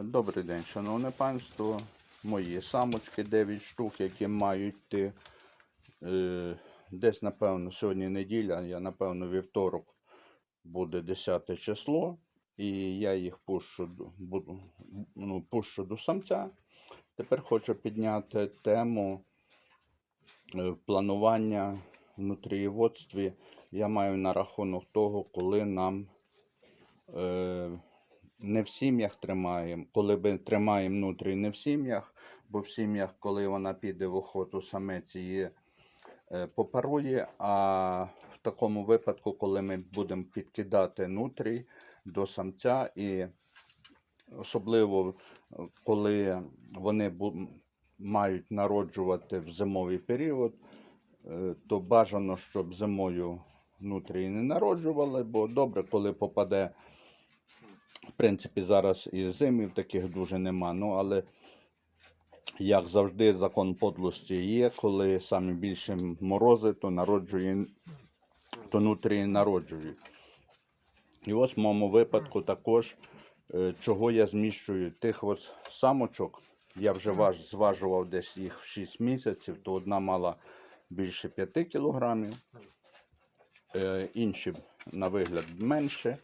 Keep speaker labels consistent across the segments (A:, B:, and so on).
A: Добрий день, шановне панство. Мої самочки 9 штук, які мають йти. Е, десь, напевно, сьогодні неділя, я, напевно, вівторок буде 10 число. І я їх пущу, буду, ну, пущу до самця. Тепер хочу підняти тему е, планування в нутрієводстві. Я маю на рахунок того, коли нам е, не в сім'ях тримаємо, коли ми тримаємо нутрій не в сім'ях, бо в сім'ях, коли вона піде в охоту, самець її е, попарує. А в такому випадку, коли ми будемо підкидати нутрій до самця, і особливо е, коли вони мають народжувати в зимовий період, е, то бажано, щоб зимою нутрії не народжували, бо добре, коли попаде принципі, зараз і зимів таких дуже нема. Ну, але, як завжди, закон подлості є, коли саме більше морози, то народжує, то нутрії народжують. І ось в моєму випадку також, е, чого я зміщую тих ось самочок. Я вже важ, зважував десь їх в 6 місяців, то одна мала більше 5 кілограмів, е, інші на вигляд менше.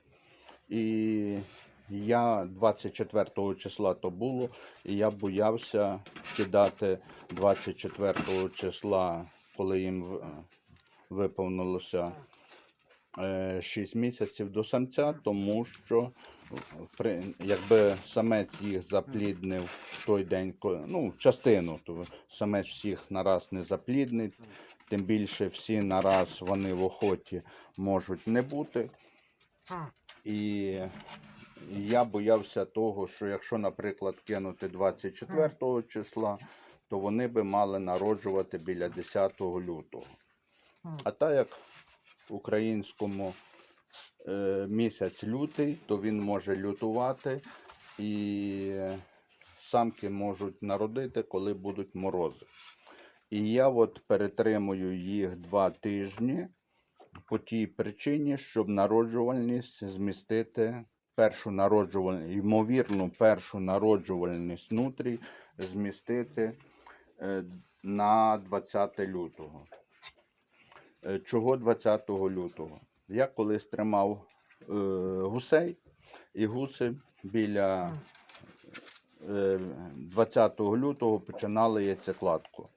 A: І я 24 числа то було, і я боявся кидати 24 числа, коли їм виповнилося 6 місяців до самця, тому що якби самець їх запліднив в той день, ну, частину, то самець всіх нараз не запліднить, тим більше всі нараз вони в охоті можуть не бути. І я боявся того, що якщо, наприклад, кинути 24 числа, то вони би мали народжувати біля 10 лютого. А так як в українському е, місяць лютий, то він може лютувати і самки можуть народити, коли будуть морози. І я от перетримую їх два тижні по тій причині, щоб народжувальність змістити першу народжувальність, ймовірну першу народжувальність нутрій змістити е, на 20 лютого. Е, Чого 20 лютого? Я колись тримав е, гусей, і гуси біля е, 20 лютого починали яйцекладку.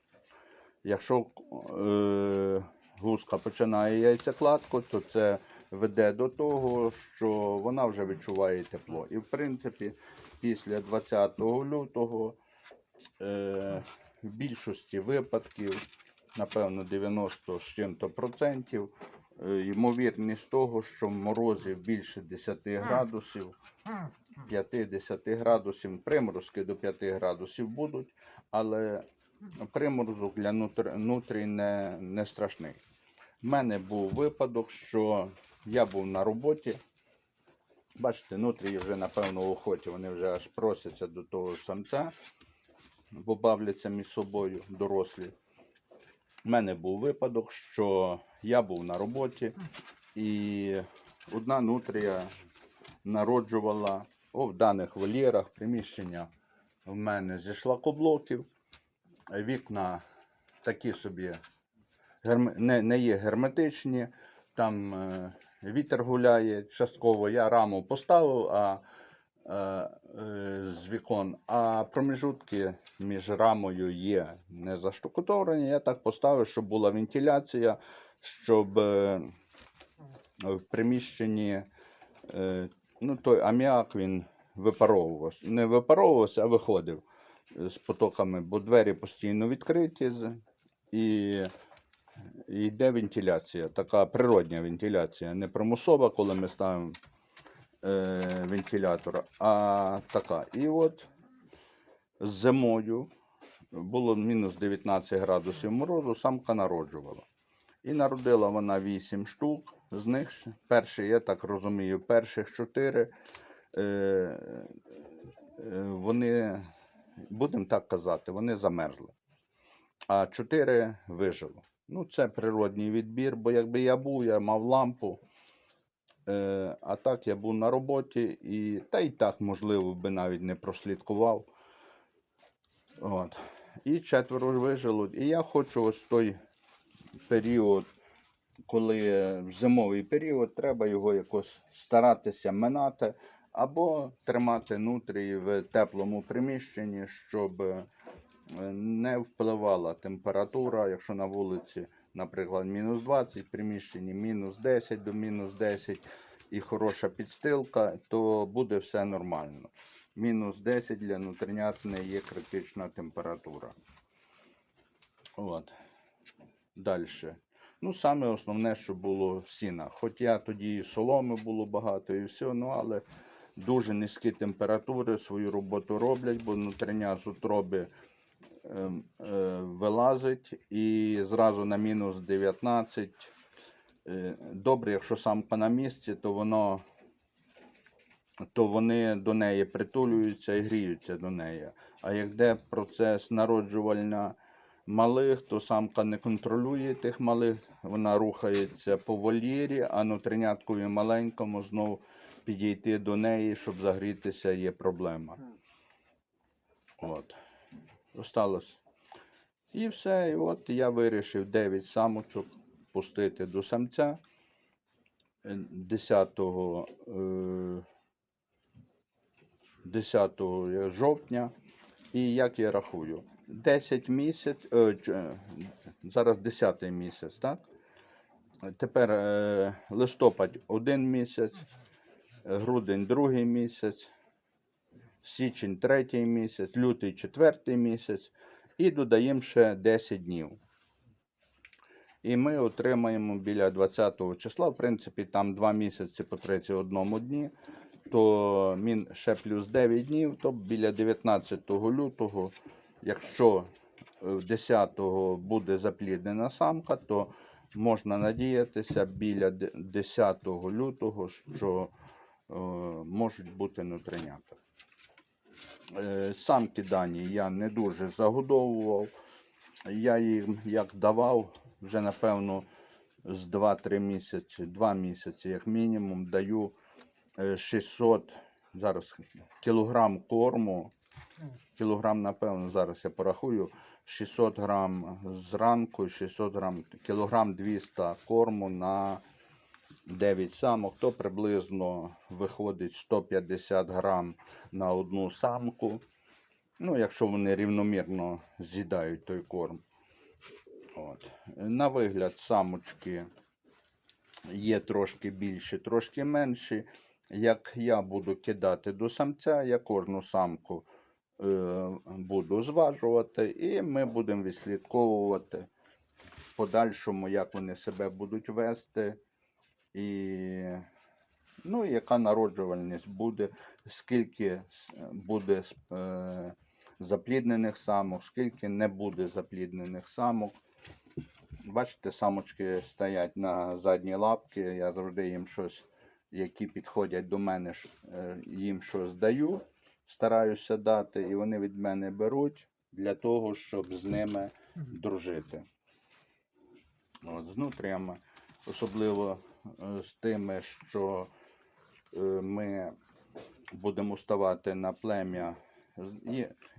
A: Якщо е, гуска починає яйцекладку, то це веде до того, що вона вже відчуває тепло. І в принципі, після 20 лютого е, в більшості випадків, напевно, 90 з чим-то процентів, е, ймовірність того, що морозів більше 10 градусів, 5-10 градусів, приморозки до 5 градусів будуть, але приморозок для нутр- нутрій не, не страшний. У мене був випадок, що я був на роботі. Бачите, нутрії вже, напевно, в охоті, вони вже аж просяться до того самця, бо бавляться між собою дорослі. У мене був випадок, що я був на роботі, і одна нутрія народжувала о, в даних вольєрах приміщення в мене зі шлакоблоків. Вікна такі собі не, не є герметичні, там е, вітер гуляє частково. Я раму поставив а, е, е, з вікон, а проміжутки між рамою є не заштукатурені. Я так поставив, щоб була вентиляція, щоб е, в приміщенні ну, той аміак він випаровувався. Не випаровувався, а виходив з потоками, бо двері постійно відкриті і йде вентиляція, така природня вентиляція, не примусова, коли ми ставимо е, вентилятор, а така. І от зимою було мінус 19 градусів морозу, самка народжувала. І народила вона 8 штук. З них перші, я так розумію, перших 4 е, е, вони, будемо так казати, вони замерзли. А 4 вижило. Ну, це природній відбір, бо якби я був, я мав лампу, Е, а так я був на роботі і та й так, можливо, би навіть не прослідкував. От. І четверо вижило. І я хочу ось той період, коли в зимовий період, треба його якось старатися минати або тримати нутрії в теплому приміщенні, щоб е, не впливала температура, якщо на вулиці, наприклад, мінус 20, в приміщенні мінус 10 до мінус 10 і хороша підстилка, то буде все нормально. Мінус 10 для нутринят не є критична температура. От. Далі. Ну, саме основне, що було сіна. Хоч я тоді і соломи було багато і все, ну але дуже низькі температури свою роботу роблять, бо нутриня з утроби вилазить і зразу на мінус 19. Е, Добре, якщо самка на місці, то воно то вони до неї притулюються і гріються до неї. А як йде процес народжувальня малих, то самка не контролює тих малих, вона рухається по вольєрі, а нутриняткові маленькому знов підійти до неї, щоб загрітися, є проблема. От. Осталось. І все. І от я вирішив 9 самочок пустити до самця. Е, 10 е, 10 жовтня. І як я рахую? 10 місяць, е, зараз 10 місяць, так? Тепер е, листопад один місяць, е, грудень другий місяць, січень третій місяць, лютий четвертий місяць і додаємо ще 10 днів. І ми отримаємо біля 20 числа, в принципі, там 2 місяці по 31 дні, то мін ще плюс 9 днів, то біля 19 лютого, якщо е, 10 буде запліднена самка, то можна надіятися біля 10 лютого, що е, можуть бути нутринята. Е, самки дані я не дуже загодовував. Я їм як давав, вже напевно з 2-3 місяці, 2 місяці, як мінімум, даю е, 600 зараз кілограм корму. Кілограм, напевно, зараз я порахую. 600 грам зранку, 600 грам, кілограм 200 корму на 9 самок, то приблизно виходить 150 грам на одну самку. Ну, якщо вони рівномірно з'їдають той корм. От. На вигляд, самочки є трошки більші, трошки менші. Як я буду кидати до самця, я кожну самку е, буду зважувати, і ми будемо відслідковувати в подальшому, як вони себе будуть вести. І ну, яка народжувальність буде, скільки буде е, запліднених самок, скільки не буде запліднених самок. Бачите, самочки стоять на задні лапки, я завжди їм щось, які підходять до мене, е, їм щось даю, стараюся дати, і вони від мене беруть для того, щоб з ними дружити. От, з нутріями, особливо з тими, що е, ми будемо ставати на плем'я.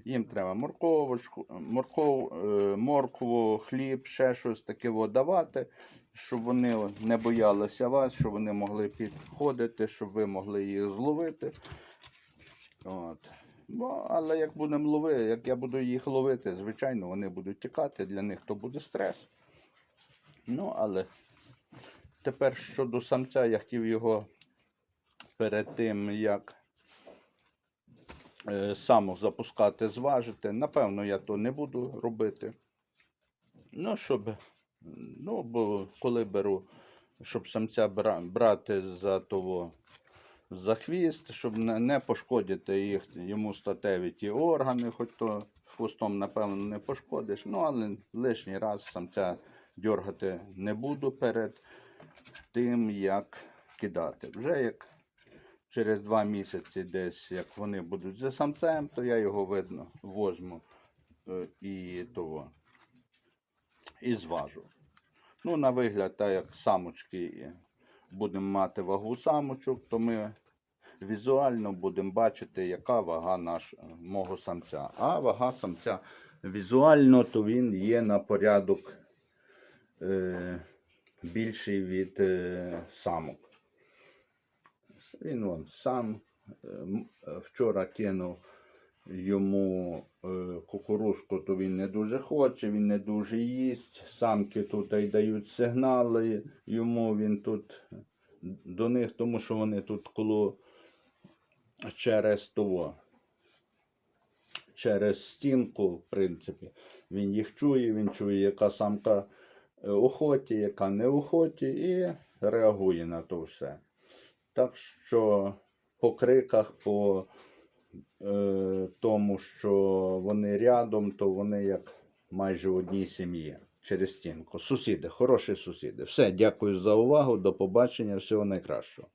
A: Їм треба морковочку, морков, е, моркву, хліб, ще щось таке давати, щоб вони не боялися вас, щоб вони могли підходити, щоб ви могли їх зловити. От. Бо, але як будемо ловити, як я буду їх ловити, звичайно, вони будуть тікати, для них то буде стрес. Ну, але тепер щодо самця, я хотів його перед тим, як е, саму запускати, зважити. Напевно, я то не буду робити. Ну, щоб, ну, бо коли беру, щоб самця брати за того, за хвіст, щоб не, пошкодити їх, йому статеві ті органи, хоч то хвостом, напевно, не пошкодиш. Ну, але лишній раз самця дергати не буду перед тим, як кидати. Вже як через два місяці десь, як вони будуть за самцем, то я його видно возьму е, і того. І зважу. Ну, на вигляд, так як самочки будемо мати вагу самочок, то ми візуально будемо бачити, яка вага наш, мого самця. А вага самця візуально, то він є на порядок е, більший від е, самок. Він вон сам е, е, вчора кинув йому е, кукурузку, то він не дуже хоче, він не дуже їсть. Самки тут й дають сигнали йому, він тут до них, тому що вони тут коло через того. Через стінку, в принципі, він їх чує, він чує, яка самка охоті, яка не охоті, і реагує на то все. Так що по криках, по е, тому, що вони рядом, то вони як майже в одній сім'ї через стінку. Сусіди, хороші сусіди. Все, дякую за увагу, до побачення, всього найкращого.